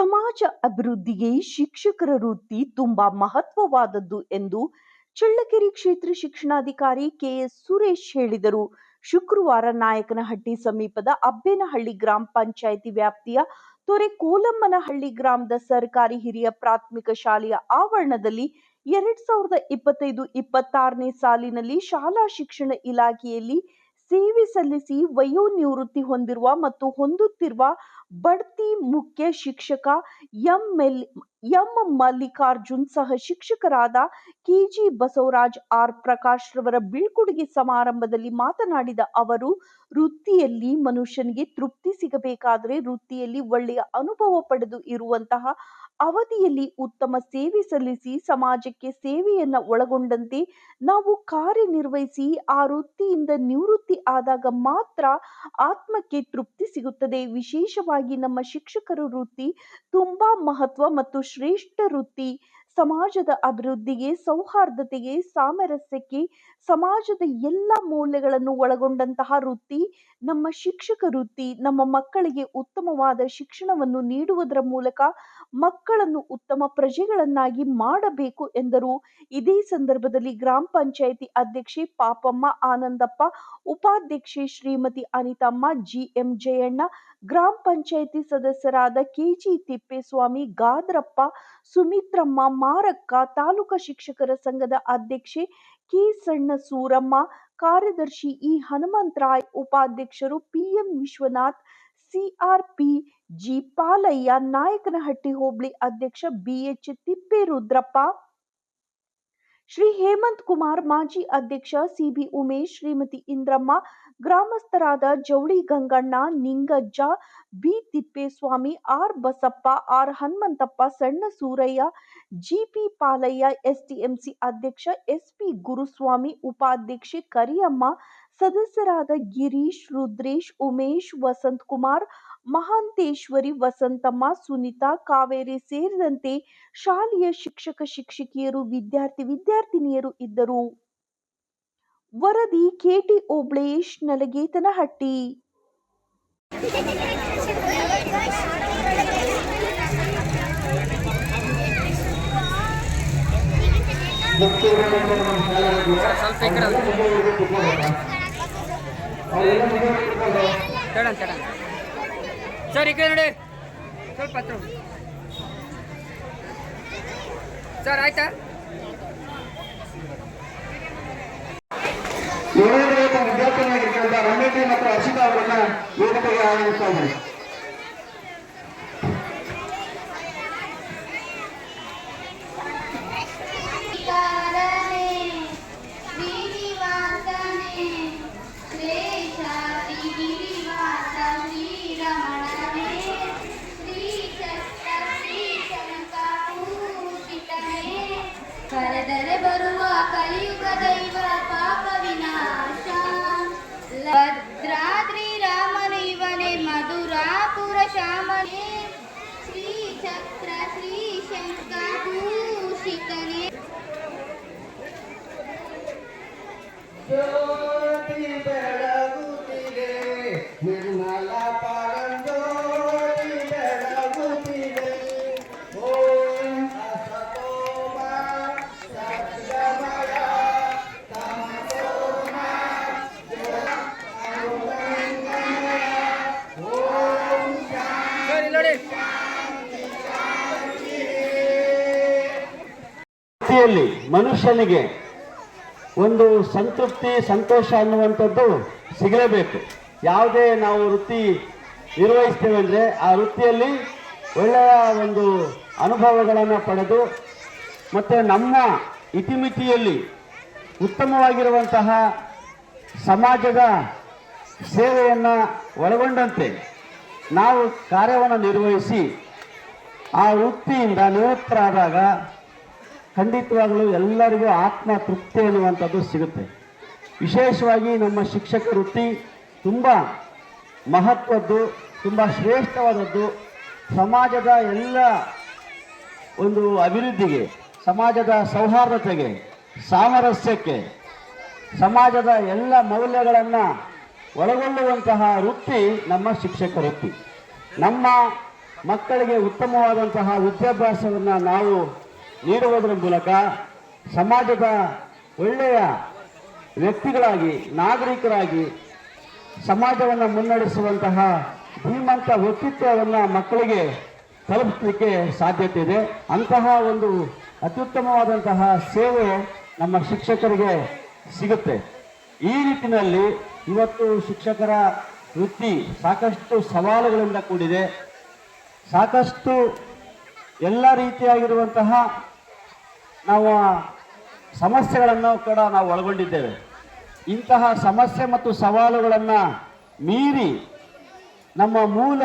ಸಮಾಜ ಅಭಿವೃದ್ಧಿಗೆ ಶಿಕ್ಷಕರ ವೃತ್ತಿ ತುಂಬಾ ಮಹತ್ವವಾದದ್ದು ಎಂದು ಚಳ್ಳಕೆರೆ ಕ್ಷೇತ್ರ ಶಿಕ್ಷಣಾಧಿಕಾರಿ ಕೆಎಸ್ ಸುರೇಶ್ ಹೇಳಿದರು. ಶುಕ್ರವಾರ ನಾಯಕನಹಟ್ಟಿ ಸಮೀಪದ ಅಬ್ಬೇನಹಳ್ಳಿ ಗ್ರಾಮ ಪಂಚಾಯಿತಿ ವ್ಯಾಪ್ತಿಯ ತೊರೆ ಕೋಲಮ್ಮನಹಳ್ಳಿ ಗ್ರಾಮದ ಸರ್ಕಾರಿ ಹಿರಿಯ ಪ್ರಾಥಮಿಕ ಶಾಲೆಯ ಆವರಣದಲ್ಲಿ ಎರಡ್ ಸಾವಿರದ ಇಪ್ಪತ್ತೈದು ಇಪ್ಪತ್ತಾರನೇ ಸಾಲಿನಲ್ಲಿ ಶಾಲಾ ಶಿಕ್ಷಣ ಇಲಾಖೆಯಲ್ಲಿ ಸೇವೆ ಸಲ್ಲಿಸಿ ವಯೋನಿವೃತ್ತಿ ಹೊಂದಿರುವ ಮತ್ತು ಹೊಂದುತ್ತಿರುವ ಬಡ್ತಿ ಮುಖ್ಯ ಶಿಕ್ಷಕ ಎಂ ಮೆಲ್ ಎಂ ಮಲ್ಲಿಕಾರ್ಜುನ್ ಸಹ ಶಿಕ್ಷಕರಾದ ಕೆಜಿ ಬಸವರಾಜ್ ಆರ್ ಪ್ರಕಾಶ್ ರವರ ಬೀಳ್ಕೊಡುಗೆ ಸಮಾರಂಭದಲ್ಲಿ ಮಾತನಾಡಿದ ಅವರು, ವೃತ್ತಿಯಲ್ಲಿ ಮನುಷ್ಯನಿಗೆ ತೃಪ್ತಿ ಸಿಗಬೇಕಾದರೆ ವೃತ್ತಿಯಲ್ಲಿ ಒಳ್ಳೆಯ ಅನುಭವ ಪಡೆದು ಇರುವಂತಹ ಅವಧಿಯಲ್ಲಿ ಉತ್ತಮ ಸೇವೆ ಸಲ್ಲಿಸಿ ಸಮಾಜಕ್ಕೆ ಸೇವೆಯನ್ನ ಒಳಗೊಂಡಂತೆ ನಾವು ಕಾರ್ಯನಿರ್ವಹಿಸಿ ಆ ವೃತ್ತಿಯಿಂದ ನಿವೃತ್ತಿ ಆದಾಗ ಮಾತ್ರ ಆತ್ಮಕ್ಕೆ ತೃಪ್ತಿ ಸಿಗುತ್ತದೆ. ವಿಶೇಷವಾಗಿ ನಮ್ಮ ಶಿಕ್ಷಕರ ವೃತ್ತಿ ತುಂಬಾ ಮಹತ್ವ ಮತ್ತು ಶ್ರೇಷ್ಠ ವೃತ್ತಿ ಸಮಾಜದ ಅಭಿವೃದ್ಧಿಗೆ, ಸೌಹಾರ್ದತೆಗೆ, ಸಾಮರಸ್ಯಕ್ಕೆ, ಸಮಾಜದ ಎಲ್ಲ ಮೌಲ್ಯಗಳನ್ನು ಒಳಗೊಂಡಂತಹ ವೃತ್ತಿ, ನಮ್ಮ ಶಿಕ್ಷಕ ವೃತ್ತಿ, ನಮ್ಮ ಮಕ್ಕಳಿಗೆ ಉತ್ತಮವಾದ ಶಿಕ್ಷಣವನ್ನು ನೀಡುವುದರ ಮೂಲಕ ಮಕ್ಕಳನ್ನು ಉತ್ತಮ ಪ್ರಜೆಗಳನ್ನಾಗಿ ಮಾಡಬೇಕು ಎಂದರು. ಇದೇ ಸಂದರ್ಭದಲ್ಲಿ ಗ್ರಾಮ ಪಂಚಾಯಿತಿ ಅಧ್ಯಕ್ಷೆ ಪಾಪಮ್ಮ ಆನಂದಪ್ಪ, ಉಪಾಧ್ಯಕ್ಷೆ ಶ್ರೀಮತಿ ಅನಿತಮ್ಮ, ಜಿಎಂ ಜಯಣ್ಣ ಗ್ರಾಮ ಪಂಚಾಯಿತಿ ಸದಸ್ಯರಾದ ಕೆಜಿ ತಿಪ್ಪೇಸ್ವಾಮಿ, ಗಾದ್ರಪ್ಪ, ಸುಮಿತ್ರಮ್ಮ, ಮಾರಕ್ಕ, ತಾಲೂಕಾ ಶಿಕ್ಷಕರ ಸಂಘದ ಅಧ್ಯಕ್ಷೆ ಕೆ ಸಣ್ಣ ಸೂರಮ್ಮ ಕಾರ್ಯದರ್ಶಿ ಇ ಹನುಮಂತರಾಯ್ ಉಪಾಧ್ಯಕ್ಷರು PM Vishwanath, CRP G Palaiah Nayakanahatti ಹೋಬಳಿ ಅಧ್ಯಕ್ಷ ಬಿಎಚ್ ತಿಪ್ಪೇರುದ್ರಪ್ಪ, ಶ್ರೀ ಹೇಮಂತ್ ಕುಮಾರ್, ಮಾಜಿ ಅಧ್ಯಕ್ಷ CB Umesh, Shrimati Indramma ಗ್ರಾಮಸ್ಥರಾದ Javali Ganganna, Ningajja, B. Thippeswamy, R. Basappa, R. Hanumanthappa, Sanna Suraiah GP Palaiah STMC ಅಧ್ಯಕ್ಷ ಎಸ್ಪಿ ಗುರುಸ್ವಾಮಿ, ಉಪಾಧ್ಯಕ್ಷೆ ಕರಿಯಮ್ಮ, ಸದಸ್ಯರಾದ ಗಿರೀಶ್, ರುದ್ರೇಶ್, ಉಮೇಶ್, ವಸಂತ್ ಕುಮಾರ್, ಮಹಾಂತೇಶ್ವರಿ, ವಸಂತಮ್ಮ, ಸುನಿತಾ, ಕಾವೇರಿ ಸೇರಿದಂತೆ ಶಾಲೆಯ ಶಿಕ್ಷಕ, ಶಿಕ್ಷಕಿಯರು, ವಿದ್ಯಾರ್ಥಿ, ವಿದ್ಯಾರ್ಥಿನಿಯರು ಇದ್ದರು. ವರದಿ ಕೆಟಿ ಓಬ್ಳೇಶ್ ನಲಗೇತನಹಟ್ಟಿ. ಸರ್ ಈ ಕಡೆ ನೋಡಿ. ಸ್ವಲ್ಪ ಸರ್ ಆಯ್ತಾ? ಏಳನೇ ತರಗತಿ ವಿದ್ಯಾರ್ಥಿನಿಯಾಗಿರ್ತಕ್ಕಂಥ ರಮ್ಯತೆ ಮತ್ತು ಹರ್ಷಿತಾ ಅವರನ್ನ ವೇದಿಕೆಗೆ ಆಹ್ವಾನಿಸ್ತಾ ಇದ್ದಾರೆ ಕಾರನೆ ಶ್ರೀನಿವಾಸನೆ ಶ್ರೇಷಾತಿ ಗಿರಿವಾಸ ಶ್ರೀರಮಣನೆ ಶ್ರೀಚಕ್ರ ಶ್ರೀಶಂಕಭೂಷಿತನೆ ಕರೆದರೆ ಬರುವ ಕಲಿಯುಗ ದೈವ ಜ್ಯೋತಿ ಬೆಳಗುತ್ತಿದೆ. ನಿರ್ಮಲ ಪರಂಜ್ಯೋತಿ ಬೆಳಗುತ್ತಿದೆ. ಓಂ ಅಸತೋಮ ಸತ್ಯಮಯ ತಮಸೋಮ ಓಂ ನೋಡಿ. ವೃತ್ತಿಯಲ್ಲಿ ಮನುಷ್ಯನಿಗೆ ಒಂದು ಸಂತೃಪ್ತಿ, ಸಂತೋಷ ಅನ್ನುವಂಥದ್ದು ಸಿಗಲೇಬೇಕು. ಯಾವುದೇ ನಾವು ವೃತ್ತಿ ನಿರ್ವಹಿಸ್ತೇವೆ ಅಂದರೆ ಆ ವೃತ್ತಿಯಲ್ಲಿ ಒಳ್ಳೆಯ ಒಂದು ಅನುಭವಗಳನ್ನು ಪಡೆದು ಮತ್ತು ನಮ್ಮ ಇತಿಮಿತಿಯಲ್ಲಿ ಉತ್ತಮವಾಗಿರುವಂತಹ ಸಮಾಜದ ಸೇವೆಯನ್ನು ಒಳಗೊಂಡಂತೆ ನಾವು ಕಾರ್ಯವನ್ನು ನಿರ್ವಹಿಸಿ ಆ ವೃತ್ತಿಯಿಂದ ನಿವೃತ್ತರಾದಾಗ ಖಂಡಿತವಾಗಲೂ ಎಲ್ಲರಿಗೂ ಆತ್ಮ ತೃಪ್ತಿ ಅನ್ನುವಂಥದ್ದು ಸಿಗುತ್ತೆ. ವಿಶೇಷವಾಗಿ ನಮ್ಮ ಶಿಕ್ಷಕ ವೃತ್ತಿ ತುಂಬ ಮಹತ್ವದ್ದು, ತುಂಬ ಶ್ರೇಷ್ಠವಾದದ್ದು. ಸಮಾಜದ ಎಲ್ಲ ಒಂದು ಅಭಿವೃದ್ಧಿಗೆ, ಸಮಾಜದ ಸೌಹಾರ್ದತೆಗೆ, ಸಾಮರಸ್ಯಕ್ಕೆ, ಸಮಾಜದ ಎಲ್ಲ ಮೌಲ್ಯಗಳನ್ನು ಒಳಗೊಳ್ಳುವಂತಹ ವೃತ್ತಿ ನಮ್ಮ ಶಿಕ್ಷಕ ವೃತ್ತಿ. ನಮ್ಮ ಮಕ್ಕಳಿಗೆ ಉತ್ತಮವಾದಂತಹ ವಿದ್ಯಾಭ್ಯಾಸವನ್ನು ನಾವು ನೀಡುವುದರ ಮೂಲಕ ಸಮಾಜದ ಒಳ್ಳೆಯ ವ್ಯಕ್ತಿಗಳಾಗಿ, ನಾಗರಿಕರಾಗಿ ಸಮಾಜವನ್ನು ಮುನ್ನಡೆಸುವಂತಹ ಧೀಮಂತ ವ್ಯಕ್ತಿತ್ವವನ್ನು ಮಕ್ಕಳಿಗೆ ತಲುಪಿಸಲಿಕ್ಕೆ ಸಾಧ್ಯತೆ ಇದೆ. ಅಂತಹ ಒಂದು ಅತ್ಯುತ್ತಮವಾದಂತಹ ಸೇವೆ ನಮ್ಮ ಶಿಕ್ಷಕರಿಗೆ ಸಿಗುತ್ತೆ. ಈ ನಿಟ್ಟಿನಲ್ಲಿ ಇವತ್ತು ಶಿಕ್ಷಕರ ವೃತ್ತಿ ಸಾಕಷ್ಟು ಸವಾಲುಗಳಿಂದ ಕೂಡಿದೆ. ಸಾಕಷ್ಟು ಎಲ್ಲ ರೀತಿಯಾಗಿರುವಂತಹ ನಾವು ಸಮಸ್ಯೆಗಳನ್ನು ಕೂಡ ನಾವು ಒಳಗೊಂಡಿದ್ದೇವೆ. ಇಂತಹ ಸಮಸ್ಯೆ ಮತ್ತು ಸವಾಲುಗಳನ್ನು ಮೀರಿ ನಮ್ಮ ಮೂಲ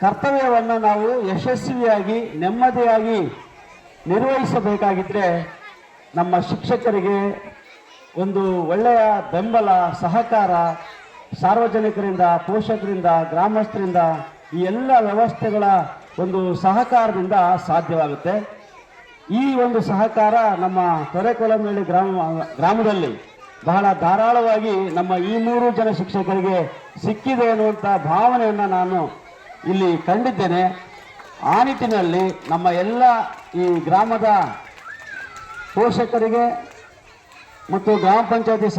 ಕರ್ತವ್ಯವನ್ನು ನಾವು ಯಶಸ್ವಿಯಾಗಿ, ನೆಮ್ಮದಿಯಾಗಿ ನಿರ್ವಹಿಸಬೇಕಾಗಿದ್ದರೆ ನಮ್ಮ ಶಿಕ್ಷಕರಿಗೆ ಒಂದು ಒಳ್ಳೆಯ ಬೆಂಬಲ, ಸಹಕಾರ, ಸಾರ್ವಜನಿಕರಿಂದ, ಪೋಷಕರಿಂದ, ಗ್ರಾಮಸ್ಥರಿಂದ ಈ ಎಲ್ಲ ವ್ಯವಸ್ಥೆಗಳ ಒಂದು ಸಹಕಾರದಿಂದ ಸಾಧ್ಯವಾಗುತ್ತೆ. ಈ ಒಂದು ಸಹಕಾರ ನಮ್ಮ ತೊರೆಕೊಲಮೇಳಿ ಗ್ರಾಮ, ಗ್ರಾಮದಲ್ಲಿ ಬಹಳ ಧಾರಾಳವಾಗಿ ನಮ್ಮ ಈ ಮೂರು ಜನ ಶಿಕ್ಷಕರಿಗೆ ಸಿಕ್ಕಿದೆ ಅನ್ನುವಂಥ ಭಾವನೆಯನ್ನು ನಾನು ಇಲ್ಲಿ ಕಂಡಿದ್ದೇನೆ. ಆ ನಿಟ್ಟಿನಲ್ಲಿ ನಮ್ಮ ಎಲ್ಲ ಈ ಗ್ರಾಮದ ಪೋಷಕರಿಗೆ ಮತ್ತು ಗ್ರಾಮ ಪಂಚಾಯತಿ